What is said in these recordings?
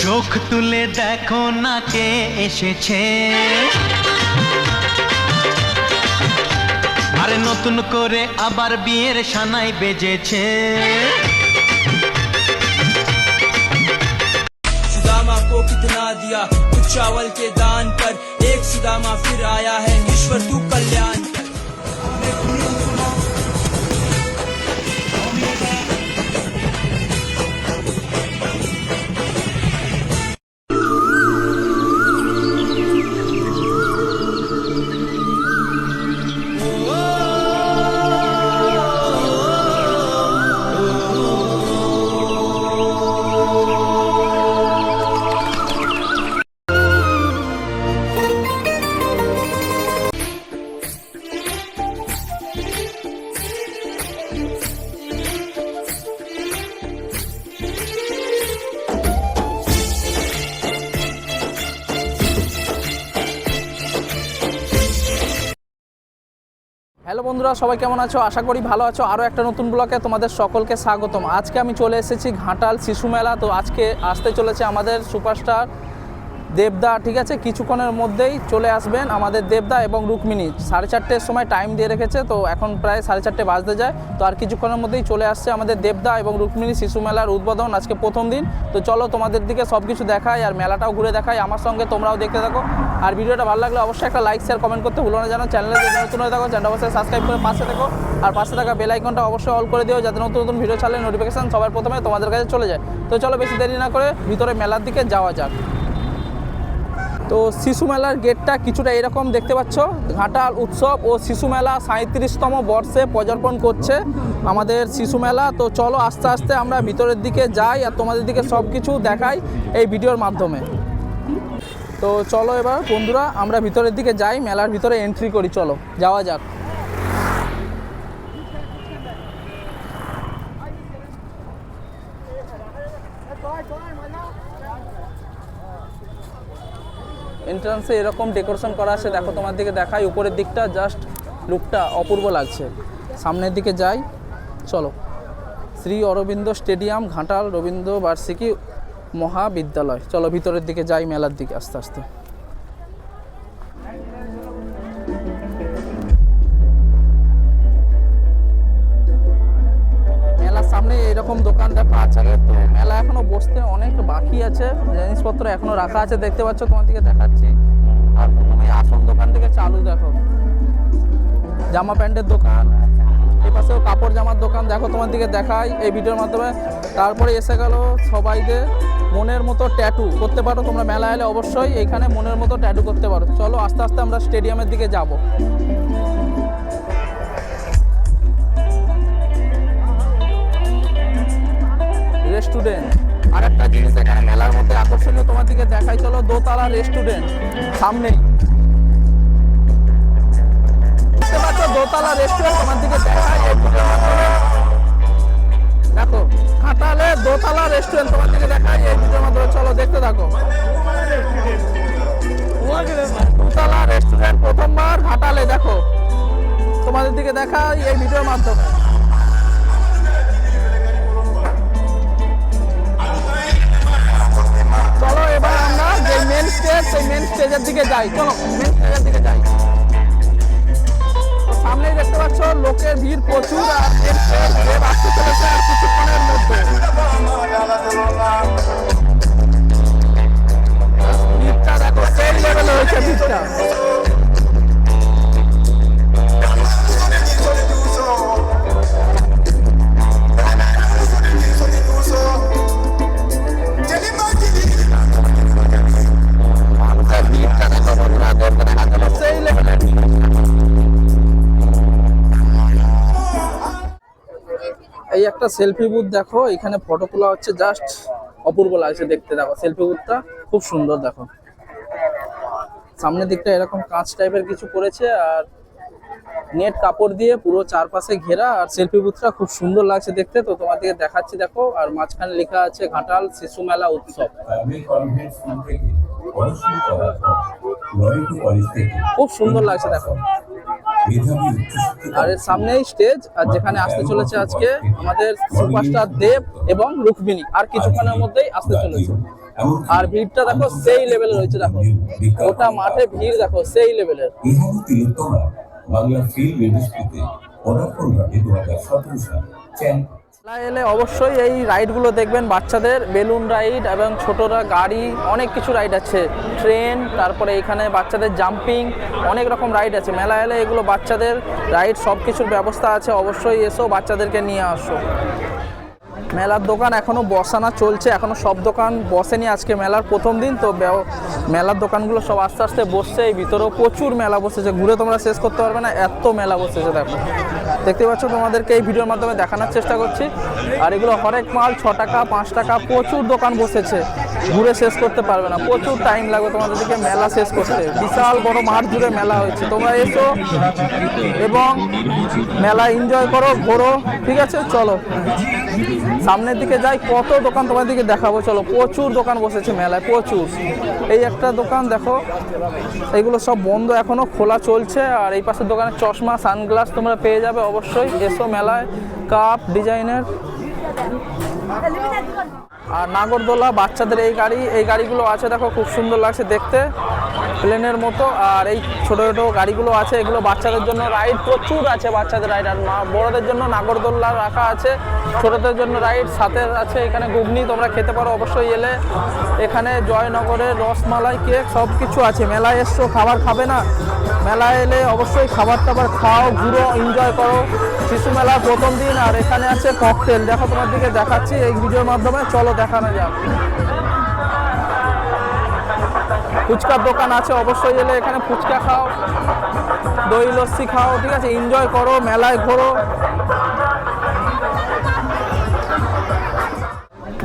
চোখ তুলে দেখো না কে এসেছে আরে নতুন করে আবার বিয়ের সানাই বেজেছে सुदामा को कितना दिया कुछ चावल के दान पर एक सुदामा फिर आया है ईश्वर तू कल्याण হ্যালো বন্ধুরা, সবাই কেমন আছো? আশা করি ভালো আছো। আরও একটা নতুন ব্লকে তোমাদের সকলকে স্বাগতম। আজকে আমি চলে এসেছি ঘাটাল শিশু মেলা। তো আজকে আসতে চলেছে আমাদের সুপারস্টার দেবদা, ঠিক আছে, কিছুক্ষণের মধ্যেই চলে আসবেন আমাদের দেবদা এবং রুক্মিণী। সাড়ে চারটের সময় টাইম দিয়ে রেখেছে, তো এখন প্রায় সাড়ে চারটে বাজতে যায়। তো আর কিছুক্ষণের মধ্যেই চলে আসছে আমাদের দেবদা এবং রুক্মিণী শিশু মেলার উদ্বোধন, আজকে প্রথম দিন। তো চলো তোমাদের দিকে সব কিছু দেখাই আর মেলাটাও ঘুরে দেখাই। আমার সঙ্গে তোমরাও দেখতে থাকো। আর ভিডিওটা ভালো লাগলে অবশ্যই একটা লাইক শেয়ার কমেন্ট করতে ভুলো না জানো চ্যানেলে যদি নতুন হয়ে থাকো চ্যানেল অবশ্যই সাবস্ক্রাইব করে পাশে থেকো। আর পাশে থাকা বেল আইকনটা অবশ্যই অল করে দিও যাতে নতুন নতুন ভিডিও ছাড়লে নোটিফিকেশান সবার প্রথমে তোমাদের কাছে চলে যায়। তো চলো বেশি দেরি না করে ভিতরে মেলার দিকে যাওয়া যাক। তো শিশু মেলার গেটটা কিছুটা এরকম দেখতে পাচ্ছ। ঘাটাল উৎসব ও শিশু মেলা সাঁত্রিশতম বর্ষে পদার্পণ করছে আমাদের শিশু মেলা। তো চলো আস্তে আস্তে আমরা ভিতরের দিকে যাই আর তোমাদের দিকে সব কিছু দেখাই এই ভিডিওর মাধ্যমে। তো চলো এবার বন্ধুরা, আমরা ভিতরের দিকে যাই, মেলার ভিতরে এন্ট্রি করি, চলো, যাওয়া যাক। এন্ট্রান্সে এরকম ডেকোরেশন করা আছে, দেখো তোমার দিকে দেখাই, উপরের দিকটা জাস্ট লুকটা অপূর্ব লাগছে। সামনের দিকে যাই, চলো। শ্রী অরবিন্দ স্টেডিয়াম, ঘাটাল রবীন্দ্র বার্ষিকী মহাবিদ্যালয়। চলো ভিতরের দিকে যাই, মেলার দিকে, আস্তে আস্তে। এরকম দোকান দেখো আচারের তো মেলা এখনও বসতে অনেক বাকি আছে। জিনিসপত্র এখনও রাখা আছে। দেখতে পাচ্ছ, তোমার দিকে দেখাচ্ছি। আর প্রথমে আসন দোকান থেকে চালু দেখো। জামা প্যান্টের দোকান। এই পাশেও কাপড় জামার দোকান। দেখো, তোমার দিকে দেখাই এই ভিডিওর মাধ্যমে। তারপরে এসে গেল সবাইদের মনের মতো ট্যাটু করতে পারো। তোমরা মেলা এলে অবশ্যই এখানে মনের মতো ট্যাটু করতে পারো। চলো আস্তে আস্তে আমরা স্টেডিয়ামের দিকে যাব। রেস্টুরেন্ট আর একটা জিনিস এখানে মেলার মধ্যে আকর্ষণীয়, তোমার দিকে দেখাই, চলো দোতলা রেস্টুরেন্ট পাচ্ছ দোতলা রেস্টুরেন্ট তোমার দিকে মাধ্যমে। দেখো ঘাটালে দোতলা রেস্টুরেন্ট তোমার দিকে দেখাই। এই ভিডিওর মাধ্যমে চলো, দেখতে থাকো। দোতলা রেস্টুরেন্ট প্রথমবার ঘাটালে দেখো। তোমাদের দিকে দেখাই এই ভিডিওর মাধ্যমে। মেন সেই মেন স্টেজের দিকে যাই। চলো মেন স্টেজের দিকে যাই। সামনে দেখতে পাচ্ছ, লোকের ভিড় প্রচুর আর আসতে চলেছে আর কিছুক্ষণের মধ্যে। ভিড়টা দেখো সেই লেভেলে হয়েছে ভিড়টা। সেলফি বুথ দেখো, এখানে ফটো তোলা হচ্ছে জাস্ট অপূর্ব লাগছে দেখতে, দেখো সেলফি বুথটা খুব সুন্দর দেখো। সামনের দিকটা এরকম কাঁচ টাইপের কিছু করেছে আর নেট কাপড় দিয়ে পুরো চারপাশে ঘেরা আর সেলফি বুথটা খুব সুন্দর লাগছে দেখতে। তো তোমাদেরকে দেখাচ্ছি দেখো, আর মাঝখানে লেখা আছে ঘাটাল শিশু মেলা উৎসব। খুব সুন্দর লাগছে দেখো। আর এর সামনেই স্টেজ আর যেখানে আসতে চলেছে আজকে আমাদের সুপারস্টার দেব এবং রুক্মিণী, আর কিছুক্ষণের মধ্যেই আসতে চলেছে। আর ভিড়টা দেখো, সেই লেভেলে রয়েছে, দেখো। গোটা মাঠে ভিড়, দেখো, সেই লেভেলের বাংলা ফিল্ম ইন্ডাস্ট্রিতে পদার্পণ ঘটে দু হাজার সতেরো সাল। এলে অবশ্যই এই রাইডগুলো দেখবেন বাচ্চাদের, বেলুন রাইড এবং ছোটরা গাড়ি, অনেক কিছু রাইড আছে। ট্রেন, তারপরে এখানে বাচ্চাদের জাম্পিং, অনেক রকম রাইড আছে। মেলা এলে এগুলো বাচ্চাদের রাইড সব কিছুর ব্যবস্থা আছে। অবশ্যই এসো, বাচ্চাদেরকে নিয়ে আসো। মেলার দোকান এখনও বসানো চলছে। এখনও সব দোকান বসেনি আজকে মেলার প্রথম দিন। তো মেলার দোকানগুলো সব আস্তে আস্তে বসছে। এই ভিতরেও প্রচুর মেলা বসেছে। ঘুরে তোমরা শেষ করতে পারবে না। এত মেলা বসেছে, দেখো। দেখতে পাচ্ছ তোমাদেরকে এই ভিডিওর মাধ্যমে দেখানোর চেষ্টা করছি। আর এগুলো হরেক মাল, ছ টাকা, পাঁচ টাকা, প্রচুর দোকান বসেছে। ঘুরে শেষ করতে পারবে না। প্রচুর টাইম লাগবে তোমাদেরকে মেলা শেষ করতে। বিশাল বড় মাঠ জুড়ে মেলা হয়েছে। তোমরা এসো এবং মেলা এনজয় করো, ঘোরো, ঠিক আছে? চলো। সামনের দিকে যাই, কত দোকান তোমাদেরকে দেখাবো, চলো, প্রচুর দোকান বসেছে মেলায়, প্রচুর। এই একটা দোকান দেখো, এগুলো সব বন্ধ এখনও, খোলা চলছে, আর এই পাশের দোকানে চশমা, সানগ্লাস তোমরা পেয়ে যাবে অবশ্যই, এসো মেলায়, কাপ, ডিজাইনের। আর নাগরদোলা, বাচ্চাদের এই গাড়ি, এই গাড়িগুলো আছে, দেখো, খুব সুন্দর লাগছে দেখতে, প্লেনের মতো। আর এই ছোটো ছোটো গাড়িগুলো আছে, এগুলো বাচ্চাদের জন্য রাইড, প্রচুর আছে বাচ্চাদের রাইড। আর বড়দের জন্য নাগরদোল্লা রাখা আছে, ছোটদের জন্য রাইড, সাথে আছে এখানে ঘুগনি, তোমরা খেতে পারো অবশ্যই এলে। এখানে জয়নগরের রসমালাই, কেক সব কিছু আছে। মেলায় এসছো, খাবার খাবে না? মেলায় এলে অবশ্যই খাবার টাবার খাও, ঘুরো এনজয় করো। শিশু মেলার প্রথম দিন, আর এখানে আছে ককটেল দেখো তোমার দিকে দেখাচ্ছি এই ভিডিওর মাধ্যমে, চলো দেখানো যাক। ফুচকার দোকান আছে, অবশ্যই এলে এখানে ফুচকা খাও, দই, লস্যি খাও, ঠিক আছে? এনজয় করো, মেলায় ঘোরো।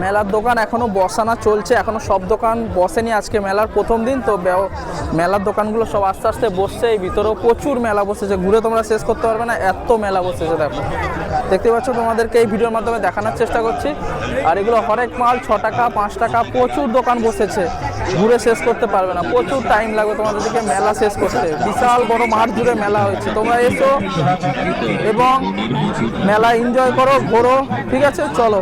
মেলার দোকান এখনও বসানো চলছে, এখনও সব দোকান বসেনি আজকে মেলার প্রথম দিন, তো মেলার দোকানগুলো সব আস্তে আস্তে বসছে, এই ভিতরেও প্রচুর মেলা বসেছে, ঘুরে তোমরা শেষ করতে পারবে না, এত মেলা বসেছে দেখো। দেখতে পাচ্ছ তোমাদেরকে এই ভিডিওর মাধ্যমে দেখানোর চেষ্টা করছি, আর এগুলো হরেক মাল, ছ টাকা, পাঁচ টাকা, প্রচুর দোকান বসেছে, ঘুরে শেষ করতে পারবে না, প্রচুর টাইম লাগবে তোমাদেরকে মেলা শেষ করতে, বিশাল বড় মাঠ জুড়ে মেলা হয়েছে, তোমরা এসো এবং মেলা এনজয় করো, ঘোরো, ঠিক আছে? চলো।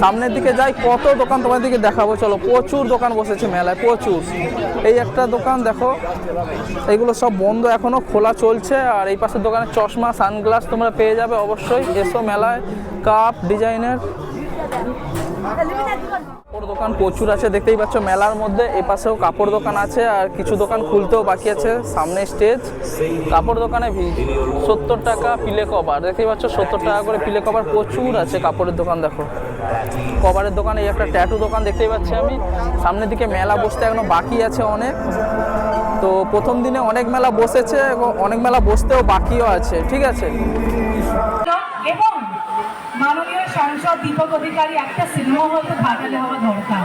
সামনের দিকে যাই, কত দোকান তোমাদেরকে দেখাবো, চলো, প্রচুর দোকান বসেছে মেলায়, প্রচুর। এই একটা দোকান দেখো এইগুলো সব বন্ধ, এখনও খোলা চলছে, আর এই পাশের দোকানে চশমা, সানগ্লাস তোমরা পেয়ে যাবে অবশ্যই। এসো মেলায়, কাপ, ডিজাইনের। কাপড় দোকান প্রচুর আছে, দেখতেই পাচ্ছ মেলার মধ্যে। এ পাশেও কাপড় দোকান আছে আর কিছু দোকান খুলতেও বাকি আছে, সামনে স্টেজ। কাপড় দোকানে ভিড়। সত্তর টাকা পিলে কভার, দেখতেই পাচ্ছ সত্তর টাকা করে পিলে কভার প্রচুর আছে কাপড়ের দোকান, দেখো। কভারের দোকানে একটা ট্যাটু দোকান দেখতেই পাচ্ছি আমি। সামনের দিকে মেলা বসতে এখনও বাকি আছে অনেক। তো প্রথম দিনে অনেক মেলা বসেছে এবং অনেক মেলা বসতেও বাকিও আছে, ঠিক আছে? মাননীয় সাংসদ দীপক অধিকারী, একটা সিনেমা হল তো ঘাটালে হওয়া দরকার।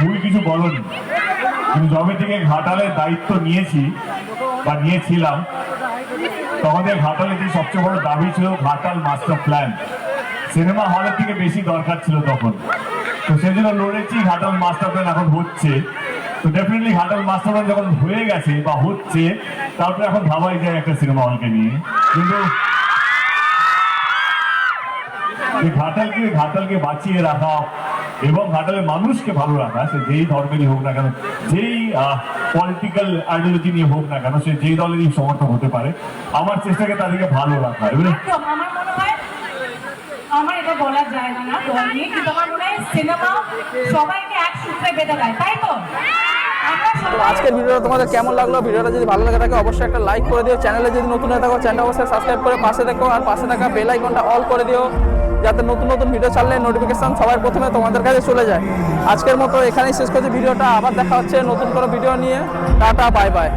ভুল কিছু থেকে ঘাটালের দায়িত্ব নিয়েছি নিয়েছিলাম ঘাটালে যে সবচেয়ে বড় দাবি ছিল ঘাটাল মাস্টার প্ল্যান। সিনেমা হলের থেকে বেশি দরকার ছিল তখন। তো সেই জন্য লড়েছি ঘাটাল মাস্টার প্ল্যান এখন হচ্ছে। তো ডেফিনেটলি ঘাটাল মাস্টার প্ল্যান যখন হয়ে গেছে বা হচ্ছে তারপরে এখন ভাবাই যায় একটা সিনেমা হলকে নিয়ে। কিন্তু এই ঘাটালকে ঘাটালকে বাঁচিয়ে রাখা এবং ঘাটালের মানুষকে ভালো রাখা সে যেই ধর্মেরই হোক না কেন যেই পলিটিক্যাল আইডিওলজি নিয়ে হোক না কেন সে যেই দলেরই সমর্থক হতে পারে আমার চেষ্টাকে তাদেরকে ভালো রাখা এবারে একদম আমার মনে হয় আমার এটা না মনে হয় সিনেমা সবাইকে এক সূত্রে বেঁধে দেয়, তাই তো? আজকের ভিডিওটা তোমাদের কেমন লাগল? ভিডিওটা যদি ভালো লাগে থাকে, অবশ্যই একটা লাইক করে দিও। চ্যানেলে যদি নতুন হয়ে থাকো চ্যানেল অবশ্যই সাবস্ক্রাইব করে পাশে দেখো, আর পাশে থাকা বেল আইকনটা অল করে দিও, যাতে নতুন নতুন ভিডিও ছাড়লে নোটিফিকেশন সবার প্রথমে তোমাদের কাছে চলে যায়। আজকের মতো এখানেই শেষ করছি ভিডিওটা। আবার দেখা হচ্ছে নতুন কোনো ভিডিও নিয়ে। Tata bye bye